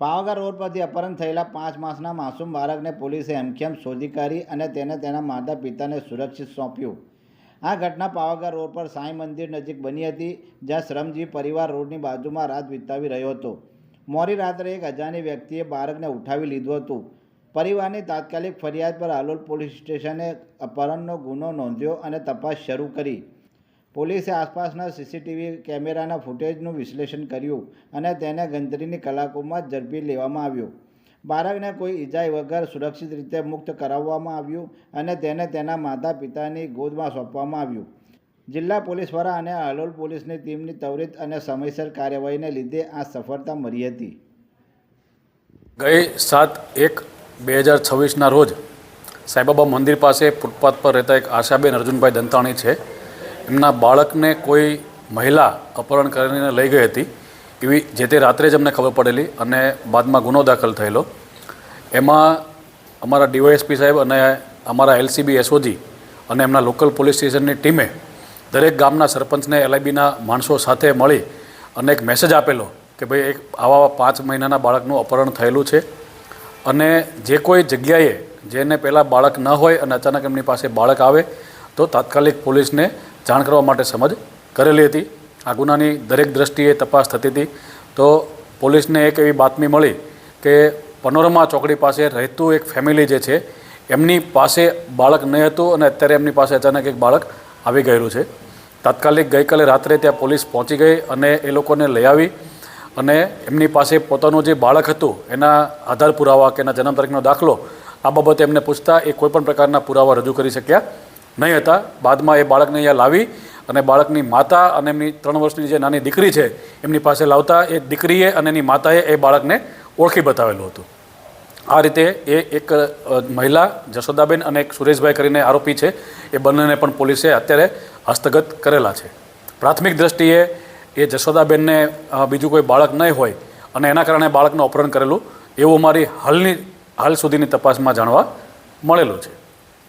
Pavagadh road પરથી અપહરણ થયેલા પાંચ માસના માસૂમ બાળકને પોલીસે હેમખેમ શોધી કાઢી અને તેને તેના માતા પિતાને સુરક્ષિત સોંપ્યું. આ ઘટના પાવાગઢ રોડ પર સાંઈ મંદિર નજીક બની હતી, જ્યાં શ્રમજીવી પરિવાર રોડની બાજુમાં રાત વિતાવી રહ્યો હતો. મોડી રાત્રે એક અજાણી વ્યક્તિએ બાળકને ઉઠાવી લીધું હતું. પરિવારની તાત્કાલિક ફરિયાદ પર હાલોલ પોલીસ સ્ટેશને અપહરણનો ગુનો નોંધ્યો અને તપાસ શરૂ કરી. પોલીસે આસપાસના સીસીટીવી કેમેરાના ફૂટેજનું વિશ્લેષણ કર્યું અને તેને ગણતરીની કલાકોમાં જ ઝડપી લેવામાં આવ્યો. બાળકને કોઈ ઈજાઈ વગર સુરક્ષિત રીતે મુક્ત કરાવવામાં આવ્યું અને તેને તેના માતા પિતાની ગોદમાં સોંપવામાં આવ્યું. જિલ્લા પોલીસ વડા અને હાલોલ પોલીસની ટીમની ત્વરિત અને સમયસર કાર્યવાહીને લીધે આ સફળતા મળી હતી. ગઈ સાત એક બે હજાર છવ્વીસના રોજ સાંઈબાબા મંદિર પાસે ફૂટપાથ પર રહેતા એક આશાબેન અર્જુનભાઈ દંતાણી છે. એમના બાળકને કોઈ મહિલા અપહરણ કરીને લઈ ગઈ હતી. એવી જે તે રાત્રે જ અમને ખબર પડેલી અને બાદમાં ગુનો દાખલ થયેલો. એમાં અમારા ડીવાયએસપી સાહેબ અને અમારા એલસીબી એસઓજી અને એમના લોકલ પોલીસ સ્ટેશનની ટીમે દરેક ગામના સરપંચને એલઆઈબીના માણસો સાથે મળી અને એક મેસેજ આપેલો કે ભાઈ એક આવા પાંચ મહિનાના બાળકનું અપહરણ થયેલું છે. અને જે કોઈ જગ્યાએ જેને પહેલાં બાળક ન હોય અને અચાનક એમની પાસે બાળક આવે તો તાત્કાલિક પોલીસને જાણ કરવા માટે સમજ કરેલી હતી. આ ગુનાની દરેક દ્રષ્ટિએ તપાસ થતી હતી. તો પોલીસને એક એવી બાતમી મળી કે પનોરમા ચોકડી પાસે રહેતું એક ફેમિલી જે છે, એમની પાસે બાળક નહીં હતું અને અત્યારે એમની પાસે અચાનક એક બાળક આવી ગયેલું છે. તાત્કાલિક ગઈકાલે રાત્રે ત્યાં પોલીસ પહોંચી ગઈ અને એ લોકોને લઈ આવી અને એમની પાસે પોતાનું જે બાળક હતું, એના આધાર પુરાવા કે એના જન્મ તારીખનો દાખલો, આ બાબતે એમને પૂછતા એ કોઈપણ પ્રકારના પુરાવા રજૂ કરી શક્યા નહીં હતા. બાદમાં એ બાળકને અહીંયા લાવી અને બાળકની માતા અને એમની ત્રણ વર્ષની જે નાની દીકરી છે, એમની પાસે લાવતા એ દીકરીએ અને એની માતાએ એ બાળકને ઓળખી બતાવેલું હતું. આ રીતે એ એક મહિલા, જશોદાબેન અને એક સુરેશભાઈ કરીને આરોપી છે. એ બંનેને પણ પોલીસે અત્યારે હસ્તગત કરેલા છે. પ્રાથમિક દ્રષ્ટિએ એ જશોદાબેનને બીજું કોઈ બાળક નહીં હોય અને એના કારણે બાળકનું અપહરણ કરેલું, એવું મારી હાલની, હાલ સુધીની તપાસમાં જાણવા મળેલું છે.